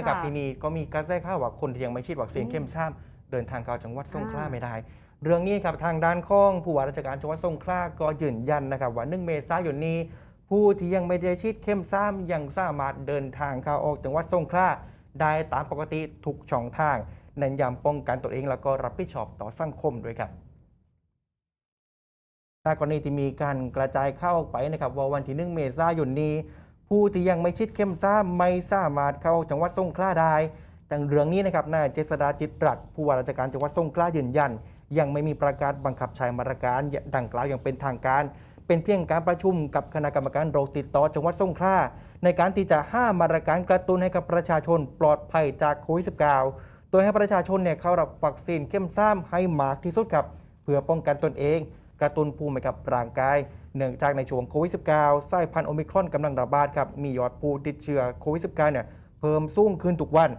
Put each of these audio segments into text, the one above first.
นะครับค่ะทีนี้ก็มีกระแสข่าวว่าคนที่ยังไม่ฉีดวัคซีนอืมเข็มสามเดินทางเข้าจังหวัดสงขลาอ่าไม่ได้ เรื่องนี้ครับทางด้านของผู้ว่าราชการจังหวัดสงขลาก็ยืนยันนะครับว่า1เมษายนนี้ ผู้ที่ยังไม่ได้ฉีดเข็มสามยังสามารถเดินทางเข้าออกจังหวัดสงขลาได้ตามปกติทุกช่องทางเน้นย้ำป้องกันตัวเองแล้วก็รับผิดชอบต่อสังคมด้วยครับถ้ากรณีที่มีการกระจายเข้าออกไปนะครับว่าวันที่ 1 เมษายนนี้ ผู้ที่ยังไม่ชิดเข้มซ่าไม่สามารถเข้าจังหวัดสงขลาได้แต่เรื่องนี้นะครับนายเจษดาจิตรัตผู้ว่าราชการจังหวัดสงขลายืนยัน ยังไม่มีประกาศบังคับใช้มาตรการดังกล่าวอย่างเป็นทางการ เป็นเพียงการประชุมกับคณะกรรมการโรคติดต่อจังหวัดสงขลาในการที่จะห้ามมาตรการกระตุ้นให้กับประชาชนปลอดภัยจากโควิด -19 โดยให้ประชาชนเนี่ยเข้ารับวัคซีนเข้มซ้ำให้มากที่สุดครับเพื่อป้องกันตนเอง กระตุ้นภูมิให้กับร่างกาย เนื่องจากในช่วงโควิด -19 สายพันธุ์โอมิครอนกำลังระบาดครับ มียอดผู้ติดเชื้อโควิด -19 เนี่ยเพิ่มสูงขึ้นทุกวัน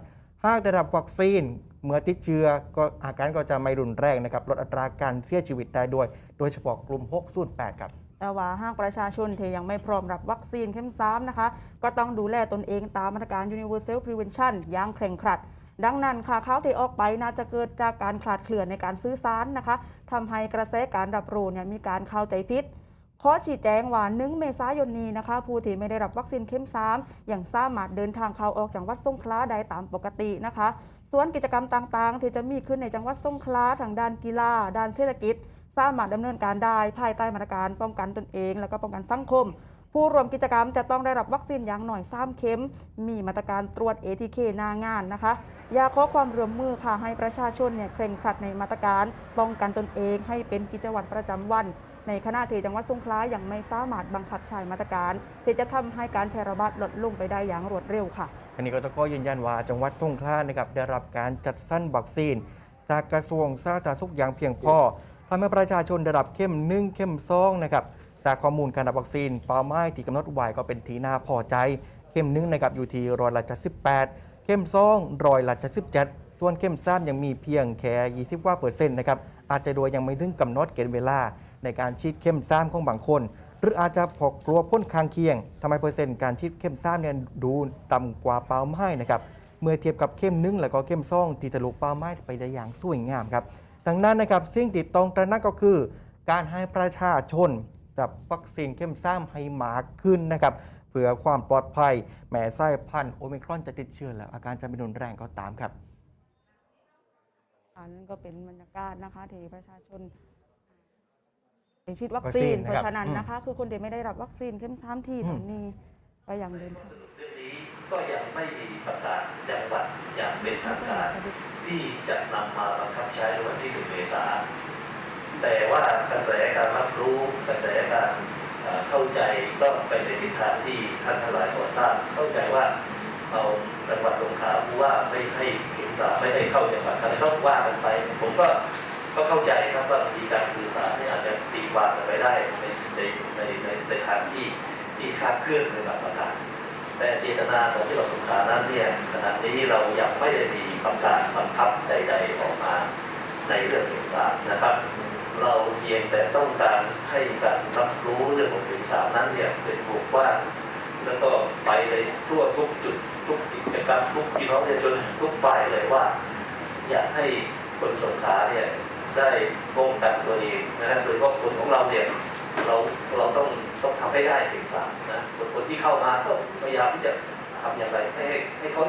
หากได้รับวัคซีนเมื่อติดเชื้อก็อาการก็จะไม่รุนแรงนะครับลดอัตราการเสียชีวิตได้ด้วย โดยเฉพาะกลุ่ม 608 ครับแต่ว่าหากประชาชนที่ยังไม่พร้อมรับวัคซีนเข็มซ้ำนะคะ ก็ต้องดูแลตนเองตามมาตรการ Universal Prevention อย่างเคร่งครัด ดังนั้นค่ะข่าวที่ออกไปน่าจะเกิดจากการคลาดเคลื่อนในการซื้อสารนะคะทำให้กระแสการรับรู้เนี่ยมีการเข้าใจผิด ขอชี้แจงว่า1เมษายนนี้นะคะ ผู้ที่ไม่ได้รับวัคซีนเข็มสามอย่างสามารถเดินทางเข้าออกจังหวัดสงขลาได้ตามปกตินะคะส่วนกิจกรรมต่างๆ ที่จะมีขึ้นในจังหวัดสงขลาทางด้านกีฬา ด้านเศรษฐกิจ สามารถดำเนินการได้ภายใต้มาตรการป้องกันตนเอง แล้วก็ป้องกันสังคม ผู้ร่วมกิจกรรมจะต้องได้รับวัคซีนอย่างหน่อย3เข็ม มีมาตรการตรวจ ATK หน้างานนะคะ อยากขอความร่วมมือค่ะให้ประชาชนเนี่ยเคร่งครัดในมาตรการป้องกันตนเองให้เป็นกิจวัตรประจำวัน ในขณะเทจังหวัดสงขลายังไม่สามารถบังคับใช้มาตรการที่จะทำให้การแพร่ระบาดลดลงไปได้อย่างรวดเร็วค่ะอันนี้ก็ตก็ยืนยันว่าจังหวัดสงขลานะครับได้รับการจัดสรรวัคซีน จากกระทรวงสาธารณสุขอย่างเพียงพอทำให้ประชาชนได้รับเข้มหนึ่งเข้มสองนะครับ จากข้อมูลการรับวัคซีนเป้าหมายที่กำหนดไว้ก็เป็นทีน่าพอใจ เข้มหนึ่งนะครับอยู่ที่ร้อยละ78เข้มสองร้อยละ77ส่วนเข้มสามยังมีเพียงแค่20กว่าเปอร์เซ็นต์นะครับอาจจะโดยยังไม่ถึงกำหนดเกณฑ์เวลา ในการฉีดเข้มสามของบางคน หรืออาจจะพอกลัวพ้นข้างเคียงทำให้เปอร์เซ็นต์การฉีดเข้มซ่ามเนี่ยดูต่ำกว่าเป้าหมายนะครับเมื่อเทียบกับเข้มหนึ่งแล้วก็เข้มซ่องที่ทะลุเป้าหมายไปได้อย่างสวยงามครับดังนั้นนะครับสิ่งที่ต้องตระหนักก็คือ การให้ประชาชน รับวัคซีนเข้มซ่ามให้มากขึ้นนะครับเพื่อความปลอดภัยแม้สายพันธุ์โอมิครอนจะติดเชื้อแล้ว อาการจะไม่รุนแรงก็ตามครับ อันนั้นก็เป็นบรรยากาศนะคะที่ประชาชนไปฉีดวัควัคซีซีนนเพนะครับราะฉะนั้นอืมนะคะ คือคนที่ไม่ได้รับวัคซีนเข้มซ้ำที่อืมตรงนี้ก็ยังเดินทางเรื่องนี้ก็ยังไม่มีประกาศจังหวัดอย่างเป็นทางการที่จะนำมาบังคับใช้ในวันที่ 1 เมษายนแต่ว่ากระแสการรับรู้กระแสการ เข้าใจก็ไปในทิศทางที่ท่านทลายพอทราบเข้าใจว่าเอาจังหวัดสงขลาผู้ว่าไม่ให้เห็นสาไม่ให้เข้าจังหวัดอะไรก็ว่ากันไป ผมก็ก็เข้าใจครับว่าวิีการสื่อสารนี่อาจจะตีความกันไปได้ในในในในในทางที่ที่คาดเคลื่อนในบางประการแต่เจตนาของที่เราสงขานั้นเนี่ยขณะนี้เรายังไม่ได้มีประกาศบังคับใด ๆออกมาในเรื่องเอกสารนะครับ เราเพียงแต่ต้องการให้การ กว้างแล้วก็ไปเลยทั่วทุกจุดทุกกิจกรรมทุกพี่น้องประชาชนทุกฝ่ายเลยว่า อยากให้คนสงขลาเนี่ยได้ป้องกันตัวเองนะครับโดยเฉพาะคนของเราเนี่ยเราเราต้องต้องทำให้ได้ถึงสามนะคนที่เข้ามาก็พยายามที่จะทำอย่างไรให้ให้ให้เข้